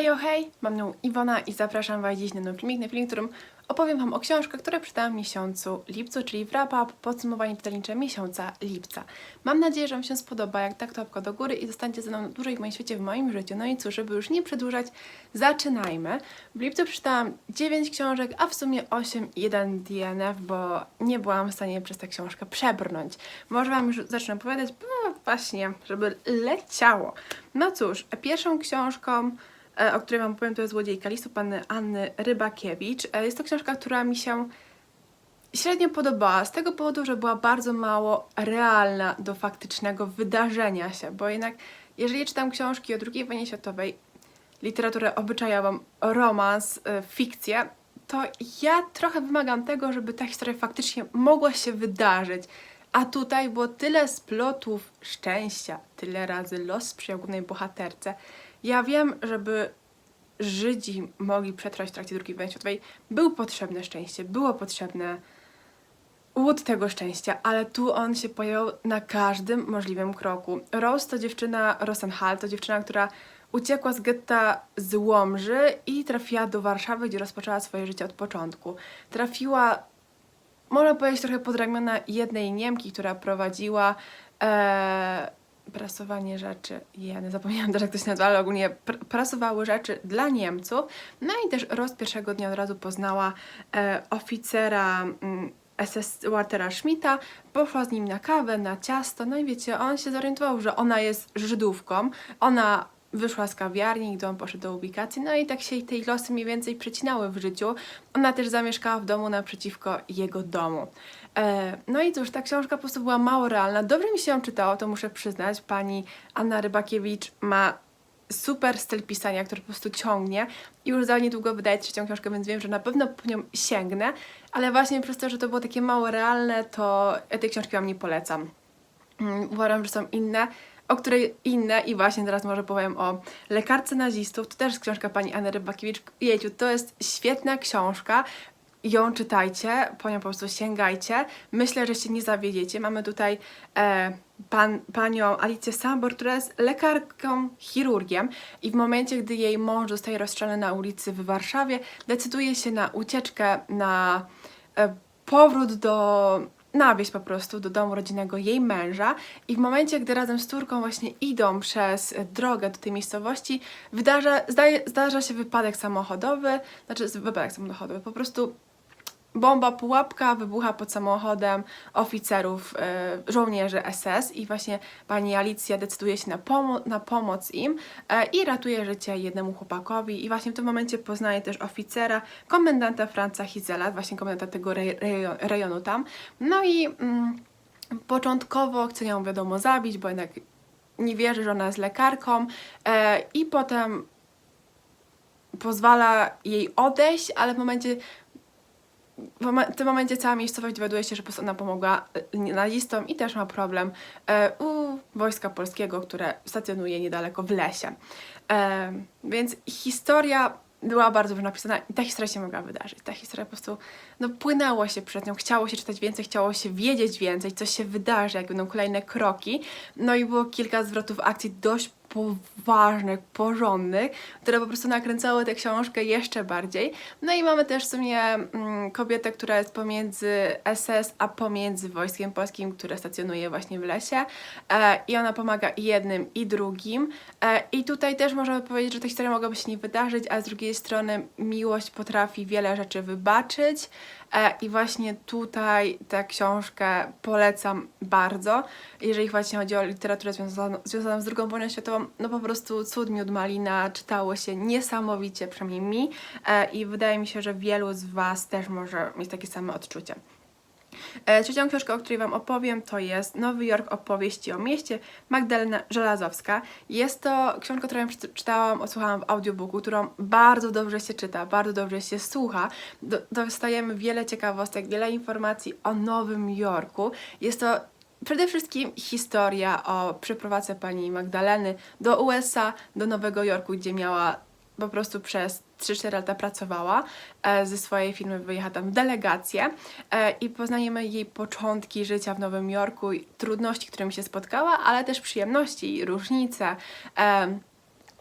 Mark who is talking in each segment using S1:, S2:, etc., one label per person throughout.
S1: Hejo, hej! Mam na Iwona i zapraszam Was dziś na nowy filmik, na w którym opowiem Wam o książkach, które przeczytałam w miesiącu lipcu, czyli wrap-up, podsumowanie czytelnicze miesiąca lipca. Mam nadzieję, że Wam się spodoba, jak tak to łapka do góry i zostańcie ze mną dłużej w moim świecie, w moim życiu. No i cóż, żeby już nie przedłużać, zaczynajmy. W lipcu przeczytałam 9 książek, a w sumie 8 i 1 DNF, bo nie byłam w stanie przez tę książkę przebrnąć. Może Wam już zacznę opowiadać, no właśnie, żeby leciało. No cóż, pierwszą książką o której Wam powiem, to jest Złodziejka listu panny Anny Rybakiewicz. E, Jest to książka, która mi się średnio podobała, z tego powodu, że była bardzo mało realna do faktycznego wydarzenia się, bo jednak jeżeli czytam książki o II wojnie światowej, literaturę obyczajową, romans, y, fikcję, to ja trochę wymagam tego, żeby ta historia faktycznie mogła się wydarzyć. A tutaj było tyle splotów szczęścia, tyle razy los sprzyjał głównej bohaterce. Ja wiem, żeby Żydzi mogli przetrwać w trakcie II wojny światowej, było potrzebne szczęście, było potrzebne łód tego szczęścia, ale tu on się pojawiał na każdym możliwym kroku. Rose to dziewczyna, Rosenhal to dziewczyna, która uciekła z getta z Łomży i trafiła do Warszawy, gdzie rozpoczęła swoje życie od początku. Trafiła, można powiedzieć, trochę pod ramiona jednej Niemki, która prowadziła e, prasowanie rzeczy. Ja nie zapomniałam też, jak to się nazywa, ale ogólnie pr prasowały rzeczy dla Niemców. No i też Rose pierwszego dnia od razu poznała e, oficera mm, SS Waltera Schmidta, poszła z nim na kawę, na ciasto, no i wiecie, on się zorientował, że ona jest Żydówką, ona wyszła z kawiarni, gdy on poszedł do ubikacji, no i tak się tej losy mniej więcej przecinały w życiu. Ona też zamieszkała w domu naprzeciwko jego domu. E, no i cóż, ta książka po prostu była mało realna. Dobrze mi się ją czytało, to muszę przyznać. Pani Anna Rybakiewicz ma super styl pisania, który po prostu ciągnie i już za niedługo wydaje trzecią książkę, więc wiem, że na pewno po nią sięgnę, ale właśnie przez to, że to było takie mało realne, to tej książki Wam nie polecam. Mm, Uważam, że są inne, o której inne i właśnie teraz może powiem o Lekarce nazistów, to też jest książka pani Anny Rybakiewicz. Jejciu, to jest świetna książka, ją czytajcie, po nią po prostu sięgajcie. Myślę, że się nie zawiedziecie. Mamy tutaj e, pan, panią Alicję Sambor, która jest lekarką, chirurgiem i w momencie, gdy jej mąż zostaje rozstrzelony na ulicy w Warszawie, decyduje się na ucieczkę, na e, powrót do na wieś po prostu, do domu rodzinnego jej męża i w momencie, gdy razem z córką właśnie idą przez drogę do tej miejscowości, wydarza, zdaje, zdarza się wypadek samochodowy, znaczy wypadek samochodowy, po prostu bomba pułapka wybucha pod samochodem oficerów, e, żołnierzy SS i właśnie pani Alicja decyduje się na, pomo- na pomoc im e, i ratuje życie jednemu chłopakowi i właśnie w tym momencie poznaje też oficera, komendanta Franca Hizela, właśnie komendanta tego rej- rejo- rejonu tam. No i mm, początkowo chce ją wiadomo zabić, bo jednak nie wierzy, że ona jest lekarką e, i potem pozwala jej odejść, ale w momencie w tym momencie cała miejscowość dowiaduje się, że po prostu ona pomogła e, nazistom i też ma problem e, u wojska polskiego, które stacjonuje niedaleko w lesie. E, więc historia była bardzo dobrze napisana i ta historia się mogła wydarzyć. Ta historia po prostu, no płynęło się przed nią, chciało się czytać więcej, chciało się wiedzieć więcej, co się wydarzy, jak będą kolejne kroki. No i było kilka zwrotów akcji dość poważnych, porządnych, które po prostu nakręcały tę książkę jeszcze bardziej. No i mamy też w sumie mm, kobietę, która jest pomiędzy SS, a pomiędzy Wojskiem Polskim, które stacjonuje właśnie w lesie e, i ona pomaga jednym, i drugim. E, I tutaj też możemy powiedzieć, że ta historia mogłaby się nie wydarzyć, a z drugiej strony miłość potrafi wiele rzeczy wybaczyć i właśnie tutaj tę książkę polecam bardzo, jeżeli właśnie chodzi o literaturę związaną, związaną z II wojną światową, no po prostu cud miód malina czytało się niesamowicie, przynajmniej mi e, i wydaje mi się, że wielu z Was też może mieć takie same odczucie. E, Trzecią książkę, o której Wam opowiem, to jest Nowy Jork opowieści o mieście Magdalena Żelazowska. Jest to książka, którą czytałam, odsłuchałam w audiobooku, którą bardzo dobrze się czyta, bardzo dobrze się słucha. Do, dostajemy wiele ciekawostek, wiele informacji o Nowym Jorku. Jest to Przede wszystkim historia o przeprowadzce pani Magdaleny do USA, do Nowego Jorku, gdzie miała po prostu przez 3-4 lata pracowała. E, ze swojej firmy wyjechała tam w delegację e, i poznajemy jej początki życia w Nowym Jorku, trudności, którymi się spotkała, ale też przyjemności, różnice. E,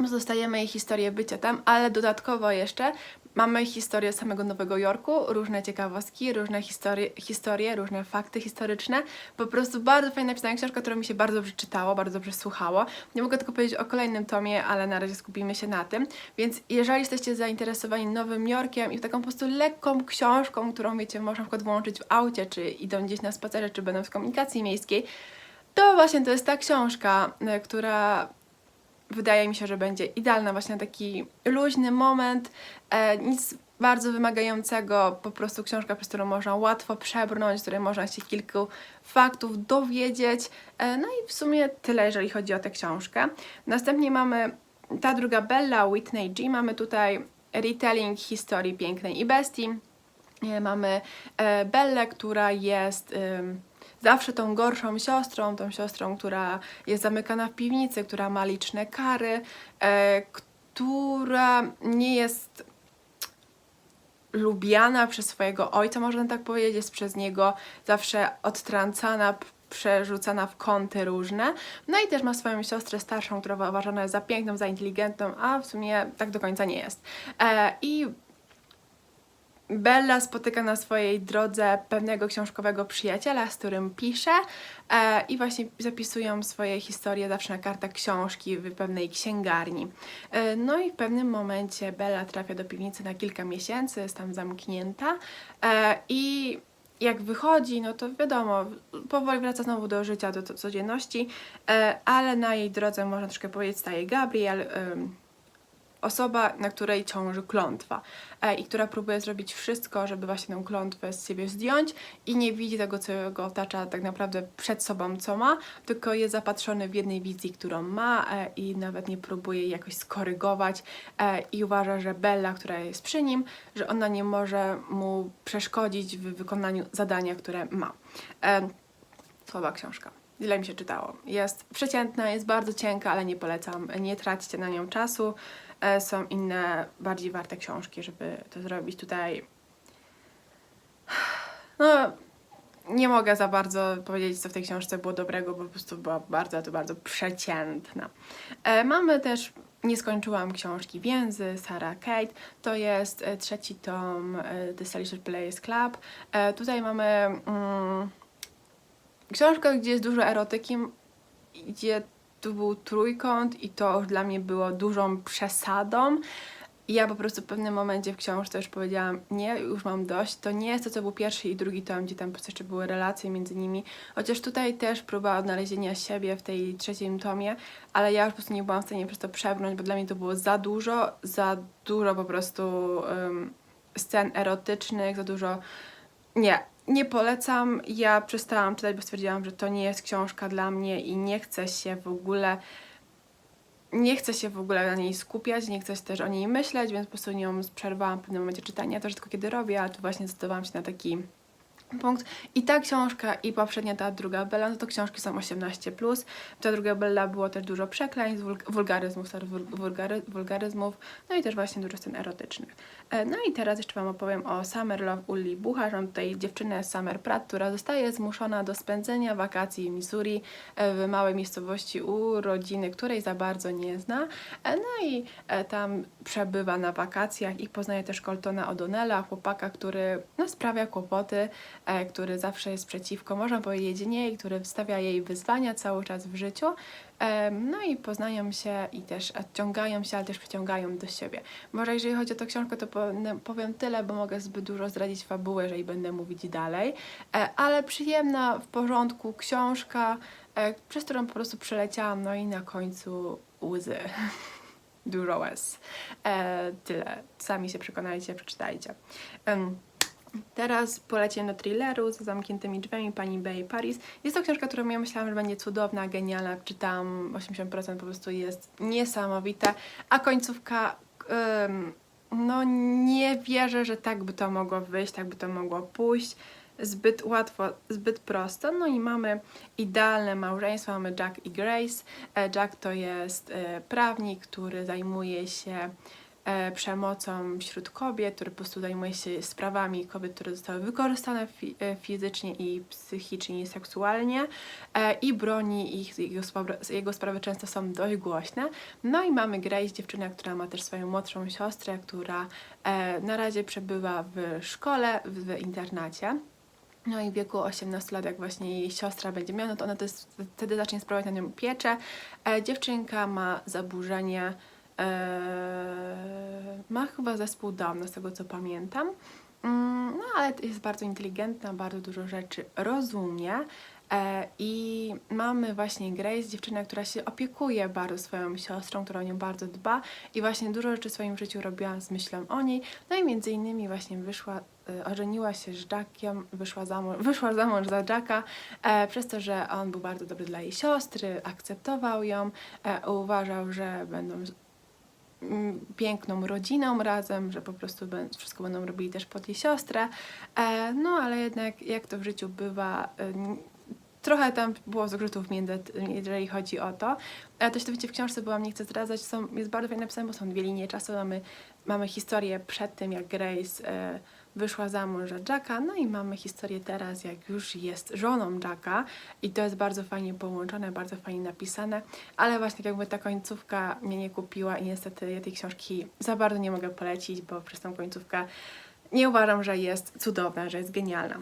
S1: Zostajemy jej historię bycia tam, ale dodatkowo jeszcze mamy historię samego Nowego Jorku, różne ciekawostki, różne historie, historie, różne fakty historyczne. Po prostu bardzo fajna napisana książka, którą mi się bardzo dobrze czytało, bardzo dobrze słuchało. Nie mogę tylko powiedzieć o kolejnym tomie, ale na razie skupimy się na tym. Więc jeżeli jesteście zainteresowani Nowym Jorkiem i taką po prostu lekką książką, którą wiecie, można na przykład włączyć w aucie, czy idą gdzieś na spacerze, czy będą w komunikacji miejskiej, to właśnie to jest ta książka, y, która wydaje mi się, że będzie idealna właśnie taki luźny moment, e, nic bardzo wymagającego, po prostu książka, przez którą można łatwo przebrnąć, z której można się kilku faktów dowiedzieć. E, no i w sumie tyle, jeżeli chodzi o tę książkę. Następnie mamy ta druga Bella, Whitney G. Mamy tutaj retelling historii pięknej i bestii. E, Mamy e, Bellę, która jest ym, zawsze tą gorszą siostrą, tą siostrą, która jest zamykana w piwnicy, która ma liczne kary, e, która nie jest lubiana przez swojego ojca, można tak powiedzieć, jest przez niego zawsze odtrącana, przerzucana w kąty różne. No i też ma swoją siostrę starszą, która uważana jest za piękną, za inteligentną, a w sumie tak do końca nie jest. E, I Bella spotyka na swojej drodze pewnego książkowego przyjaciela, z którym pisze e, i właśnie zapisują swoje historie zawsze na kartach książki w pewnej księgarni. E, no i w pewnym momencie Bella trafia do piwnicy na kilka miesięcy, jest tam zamknięta e, i jak wychodzi, no to wiadomo, powoli wraca znowu do życia, do, do codzienności, e, ale na jej drodze, można troszkę powiedzieć, staje Gabriel, em, osoba, na której ciąży klątwa e, i która próbuje zrobić wszystko, żeby właśnie tę klątwę z siebie zdjąć i nie widzi tego, co go otacza tak naprawdę przed sobą, co ma, tylko jest zapatrzony w jednej wizji, którą ma e, i nawet nie próbuje jakoś skorygować e, i uważa, że Bella, która jest przy nim, że ona nie może mu przeszkodzić w wykonaniu zadania, które ma. Słaba książka. Źle mi się czytało. Jest przeciętna, jest bardzo cienka, ale nie polecam. Nie traćcie na nią czasu. E, Są inne, bardziej warte książki, żeby to zrobić. Tutaj no, nie mogę za bardzo powiedzieć, co w tej książce było dobrego, bo po prostu była bardzo, to bardzo przeciętna. E, mamy też, nie skończyłam książki Więzy, Sarah Kate, to jest e, trzeci tom The Celestial Players Club. Tutaj mamy mm, książkę, gdzie jest dużo erotyki, gdzie tu był trójkąt i to już dla mnie było dużą przesadą. I ja po prostu w pewnym momencie w książce już powiedziałam, nie, już mam dość. To nie jest to, co był pierwszy i drugi tom, gdzie tam po prostu jeszcze były relacje między nimi. Chociaż tutaj też próba odnalezienia siebie w tej trzecim tomie, ale ja już po prostu nie byłam w stanie przez to przebrnąć, bo dla mnie to było za dużo, za dużo po prostu um, scen erotycznych, za dużo... Nie, nie polecam. Ja przestałam czytać, bo stwierdziłam, że to nie jest książka dla mnie i nie chcę się w ogóle nie chcę się w ogóle na niej skupiać, nie chcę też o niej myśleć, więc po prostu nią przerwałam w pewnym momencie czytania. To rzadko kiedy robię, ale tu właśnie zdecydowałam się na taki punkt. I ta książka i poprzednia, ta druga Bella, no to książki są 18+. Ta druga Bella było też dużo przekleństw, wul- wulgaryzmów, wulgaryzmów, no i też właśnie dużo scen erotycznych. E, No i teraz jeszcze Wam opowiem o Summer Love Uli Bucharz. Mam tutaj dziewczynę Summer Pratt, która zostaje zmuszona do spędzenia wakacji w Missouri e, w małej miejscowości u rodziny, której za bardzo nie zna. E, No i tam przebywa na wakacjach i poznaje też Coltona O'Donnella, chłopaka, który no, sprawia kłopoty, który zawsze jest przeciwko, można powiedzieć, niej, który stawia jej wyzwania cały czas w życiu. No i poznają się i też odciągają się, ale też przyciągają do siebie. Może jeżeli chodzi o tę książkę, to po- powiem tyle, bo mogę zbyt dużo zdradzić fabułę, jeżeli będę mówić dalej. E, Ale przyjemna, w porządku książka, e, przez którą po prostu przeleciałam, no i na końcu łzy. Dużo łez. E, tyle. Sami się przekonajcie, przeczytajcie. Em, Teraz poleciłem do thrilleru za zamkniętymi drzwiami pani Bay Paris. Jest to książka, którą ja myślałam, że będzie cudowna, genialna. Czytałam 80% po prostu jest niesamowita, a końcówka em, no nie wierzę, że tak by to mogło wyjść, tak by to mogło pójść. Zbyt łatwo, zbyt prosto. No i mamy idealne małżeństwo, mamy Jack i Grace. E, Jack to jest e, prawnik, który zajmuje się przemocą wśród kobiet, który po prostu zajmuje się sprawami kobiet, które zostały wykorzystane fi- e, fizycznie i psychicznie i seksualnie e, i broni ich, jego sprawy, jego sprawy często są dość głośne. No i mamy Grace, dziewczynę, która ma też swoją młodszą siostrę, która e, na razie przebywa w szkole, w, internacie. No i w wieku 18 lat, jak właśnie jej siostra będzie miała, no to ona to jest, wtedy zacznie sprawować na nią pieczę. E, dziewczynka ma zaburzenie, e, ma chyba zespół Downa, z tego co pamiętam. Mm, No ale jest bardzo inteligentna, bardzo dużo rzeczy rozumie. E, I mamy właśnie Grace, dziewczynę, która się opiekuje bardzo swoją siostrą, która o nią bardzo dba i właśnie dużo rzeczy w swoim życiu robiła z myślą o niej. No i między innymi właśnie wyszła, e, ożeniła się z Jackiem, wyszła za mąż, wyszła za mąż za Jacka, e, przez to, że on był bardzo dobry dla jej siostry, akceptował ją, e, uważał, że będą piękną rodziną razem, że po prostu wszystko będą robili też pod jej siostrę. E, no ale jednak jak to w życiu bywa, n- trochę tam było zgrzytów między, jeżeli chodzi o to. Ale to się w książce, bo wam nie chcę zdradzać. Są, jest bardzo fajnie napisane, bo są dwie linie czasu. Mamy, mamy historię przed tym, jak Grace e, wyszła za mąż za Jacka, no i mamy historię teraz, jak już jest żoną Jacka i to jest bardzo fajnie połączone, bardzo fajnie napisane, ale właśnie jakby ta końcówka mnie nie kupiła i niestety ja tej książki za bardzo nie mogę polecić, bo przez tą końcówkę nie uważam, że jest cudowna, że jest genialna.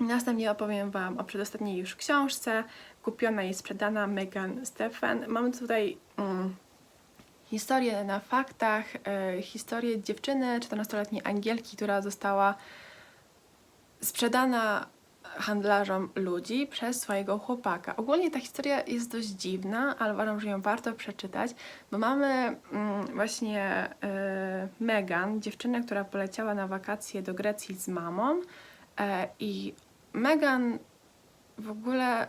S1: Następnie opowiem Wam o przedostatniej już książce, kupiona i sprzedana Megan Stephen. Mamy tutaj mm, historię na faktach, e, historię dziewczyny, 14-letniej Angielki, która została sprzedana handlarzom ludzi przez swojego chłopaka. Ogólnie ta historia jest dość dziwna, ale uważam, że ją warto przeczytać, bo mamy mm, właśnie e, Megan, dziewczynę, która poleciała na wakacje do Grecji z mamą e, i Megan w ogóle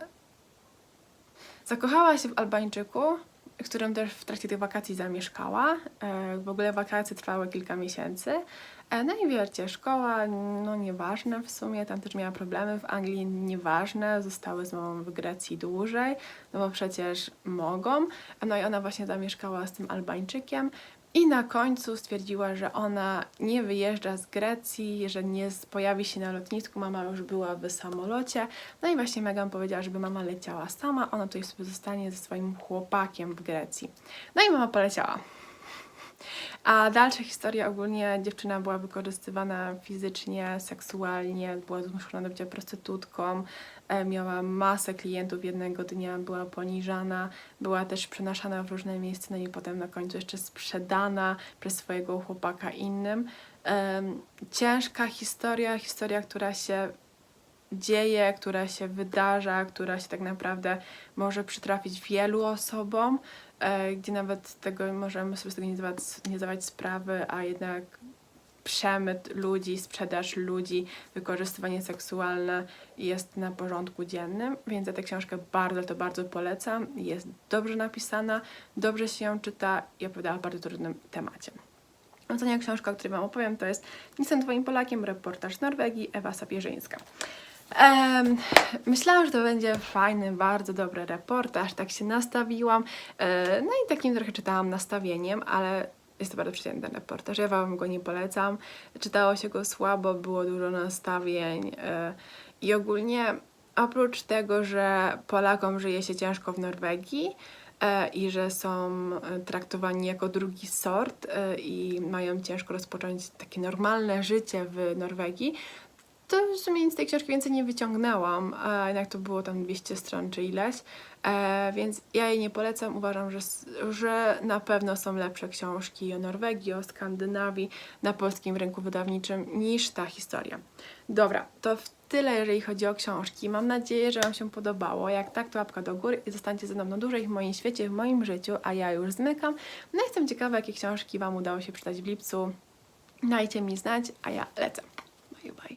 S1: zakochała się w Albańczyku, którym też w trakcie tych wakacji zamieszkała. E, W ogóle wakacje trwały kilka miesięcy. E, No i wiecie, szkoła, no nieważne w sumie, tam też miała problemy w Anglii, nieważne, zostały z mamą w Grecji dłużej, no bo przecież mogą. No i ona właśnie zamieszkała z tym Albańczykiem. I na końcu stwierdziła, że ona nie wyjeżdża z Grecji, że nie pojawi się na lotnisku. Mama już była w samolocie. No i właśnie Megan powiedziała, żeby mama leciała sama. Ona tutaj sobie zostanie ze swoim chłopakiem w Grecji. No i mama poleciała. A dalsza historia ogólnie dziewczyna była wykorzystywana fizycznie, seksualnie, była zmuszona do bycia prostytutką, e, miała masę klientów jednego dnia, była poniżana, była też przenaszana w różne miejsca, no i potem na końcu jeszcze sprzedana przez swojego chłopaka innym. Ciężka historia, historia, która się dzieje, która się wydarza, która się tak naprawdę może przytrafić wielu osobom, gdzie nawet tego możemy sobie z tego nie zdawać, nie zdawać sprawy, a jednak przemyt ludzi, sprzedaż ludzi, wykorzystywanie seksualne jest na porządku dziennym, więc ja tę książkę bardzo, to bardzo polecam. Jest dobrze napisana, dobrze się ją czyta i opowiada o bardzo trudnym temacie. Ostatnia książka, o której Wam opowiem, to jest jestem Twoim Polakiem, reportaż z Norwegii, Ewa Sapieżyńska. Em, myślałam, że to będzie fajny, bardzo dobry reportaż, tak się nastawiłam. E, no i takim trochę czytałam nastawieniem, ale jest to bardzo przyjemny reportaż. Ja Wam go nie polecam. Czytało się go słabo, było dużo nastawień e, i ogólnie oprócz tego, że Polakom żyje się ciężko w Norwegii, e, i że są traktowani jako drugi sort i mają ciężko rozpocząć takie normalne życie w Norwegii, to w sumie nic z tej książki więcej nie wyciągnęłam, jednak to było tam 200 stron czy ileś, e, więc ja jej nie polecam. Uważam, że, że na pewno są lepsze książki o Norwegii, o Skandynawii na polskim rynku wydawniczym niż ta historia. Dobra, to w tyle, jeżeli chodzi o książki. Mam nadzieję, że Wam się podobało. Jak tak, to łapka do góry i zostańcie ze mną na dłużej w moim świecie, w moim życiu, a ja już zmykam. No i jestem ciekawa, jakie książki Wam udało się przeczytać w lipcu. Dajcie mi znać, a ja lecę. Bye, bye.